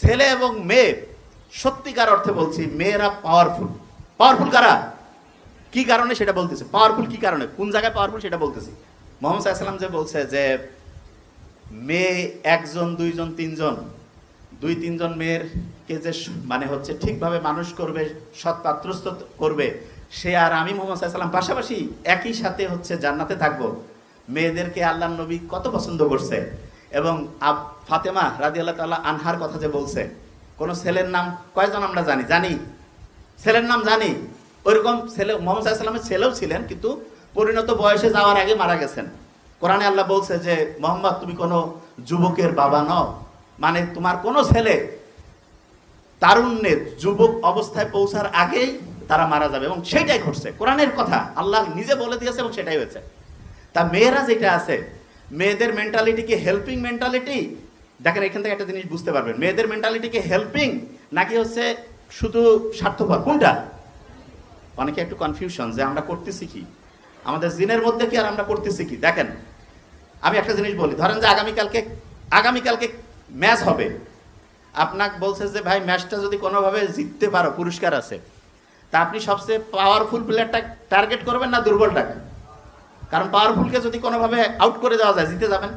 ছেলে এবং মেয়ে, সত্যিকার অর্থে বলছি মেয়েরা পাওয়ারফুল পাওয়ারফুল কারা? কি কারণে সেটা বলতেছে? পাওয়ারফুল কি কারণে? কোন জায়গায় পাওয়ারফুল সেটা বলতেছি? মোহাম্মদ সাল্লাম যে বলছে যে, মেয়ে একজন, দুইজন, তিনজন, দুই, তিনজন মেয়েরকে যে মানে হচ্ছে ঠিকভাবে মানুষ করবে সৎ পাত্রস্থ করবে, সে আর আমি মোহাম্মদ সাল্লাম পাশাপাশি একই সাথে হচ্ছে জান্নাতে থাকব। মেয়েদেরকে আল্লাহ নবী কত পছন্দ করছে? এবং আব ফাতেমা রাজি আল্লাহ তাল্লাহ আনহার কথা যে বলছে, কোন ছেলের নাম কয়জন আমরা জানি? জানি। ছেলের নাম জানি। ওইরকম ছেলে, মোহাম্মদ সাল্লামের ছেলেও ছিলেন, কিন্তু পরিণত বয়সে যাওয়ার আগে মারা গেছেন। কোরআনে আল্লাহ বলছে যে, মোহাম্মদ, তুমি কোনো যুবকের বাবা নও। মানে তোমার কোনো ছেলে তারুণ্যের যুবক অবস্থায় পৌঁছার আগেই তারা মারা যাবে, এবং সেটাই ঘটছে। কোরআনের কথা আল্লাহ নিজে বলে দিয়েছে এবং সেটাই হয়েছে। তা মেয়েরা যেটা আছে মেয়েদের মেন্টালিটি কি হেল্পিং মেন্টালিটি দেখেন, এখান থেকে একটা জিনিস বুঝতে পারবেন। মেয়েদের মেন্টালিটি কি হেল্পিং নাকি হচ্ছে শুধু স্বার্থপর? কোনটা? অনেকে একটু কনফিউশন যে আমরা করতেছি কি? আমাদের জিনের মধ্যে কি আর আমরা করতেছি কি? দেখেন, আমি একটা জিনিস বলি। ধরেন যে আগামীকালকে আগামীকালকে ম্যাচ হবে। আপনাকে বলছে যে, ভাই ম্যাচটা যদি কোনোভাবে জিততে পারো, পুরস্কার আছে, তা আপনি সবচেয়ে পাওয়ারফুল প্লেয়ারটা টার্গেট করবেন না দুর্বলটাকে? কারণ পাওয়ারফুলকে যদি কোনোভাবে আউট করে দেওয়া যায়, জিতে যাবেন।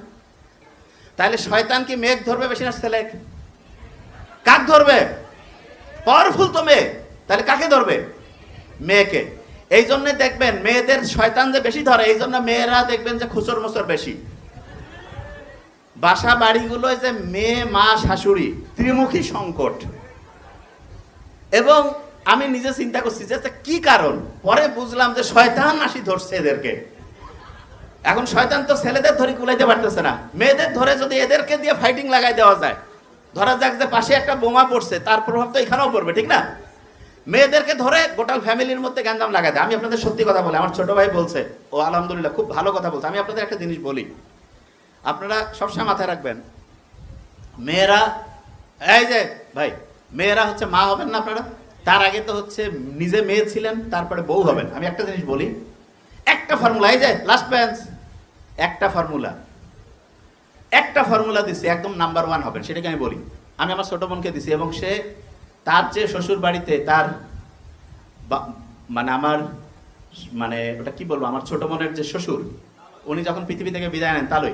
তাহলে শয়তান কি মেঘ ধরবে বেশি না ছেলে কাক ধরবে? পাওয়ারফুল তো মেয়ে তাহলে কাকে ধরবে? মেয়েকে। এই জন্য দেখবেন মেয়েদের শয়তান যে বেশি ধরে, এই জন্য মেয়েরা দেখবেন যে খুচর মুচর বেশি। বাসা বাড়িগুলো যে মেয়ে, মা, শাশুড়ি, ত্রিমুখী সংকট। এবং আমি নিজে চিন্তা করছি যে কি কারণ? পরে বুঝলাম যে শয়তান আসি ধরছে এদেরকে। এখন শয়তান তো ছেলেদের ধরে কুলাইতে পারতেছে না। মেয়েদের ধরে যদি এদেরকে দিয়ে ফাইটিং লাগাই দেওয়া যায়, ধরা যাক যে পাশে একটা বোমা পড়ছে, তার প্রভাব তো এখানেও পড়বে, ঠিক না? মেয়েদেরকে ধরে গোটাল ফ্যামিলির মধ্যে গ্যাঞ্জাম লাগাই দেয়। আমি আপনাদের সত্যি কথা বলি, আমার ছোট ভাই বলছে, ও আলহামদুলিল্লাহ খুব ভালো কথা বলছে। আমি আপনাদের একটা জিনিস বলি, আপনারা সবসময় মাথায় রাখবেন, মেয়েরা, এই যে ভাই, মেয়েরা হচ্ছে মা হবেন না আপনারা? তার আগে তো হচ্ছে নিজে মেয়ে ছিলেন, তারপরে বউ হবেন। আমি একটা জিনিস বলি, একটা ফর্মুলা এই যে লাস্ট বেঞ্চ একটা ফর্মুলা একটা ফর্মুলা দিছি, একদম নাম্বার ওয়ান হবেন সেটাকে আমি বলি। আমি আমার ছোট বোনকে দিছি এবং সে তার যে শ্বশুর বাড়িতে তার মানে আমার মানে ওটা কি বলব, আমার ছোট বোনের যে শ্বশুর, উনি যখন পৃথিবী থেকে বিদায় নেন, তালই,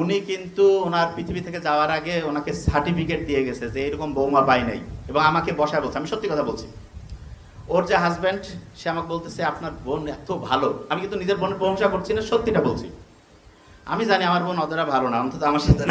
উনি কিন্তু ওনার পৃথিবী থেকে যাওয়ার আগে ওনাকে সার্টিফিকেট দিয়ে গেছে যে এরকম বৌমা পাই নাই এবং আমাকে বসায় বলছে। আমি সত্যি কথা বলছি। ওর যে হাজব্যান্ড সে আমাকে বলতেছে, আপনার বোন এত ভালো। আমি কিন্তু নিজের বোনের প্রশংসা করছি না, সত্যিটা বলছি। আমি জানি আমার বোন অতটা ভালো না, অন্তত আমার সাথে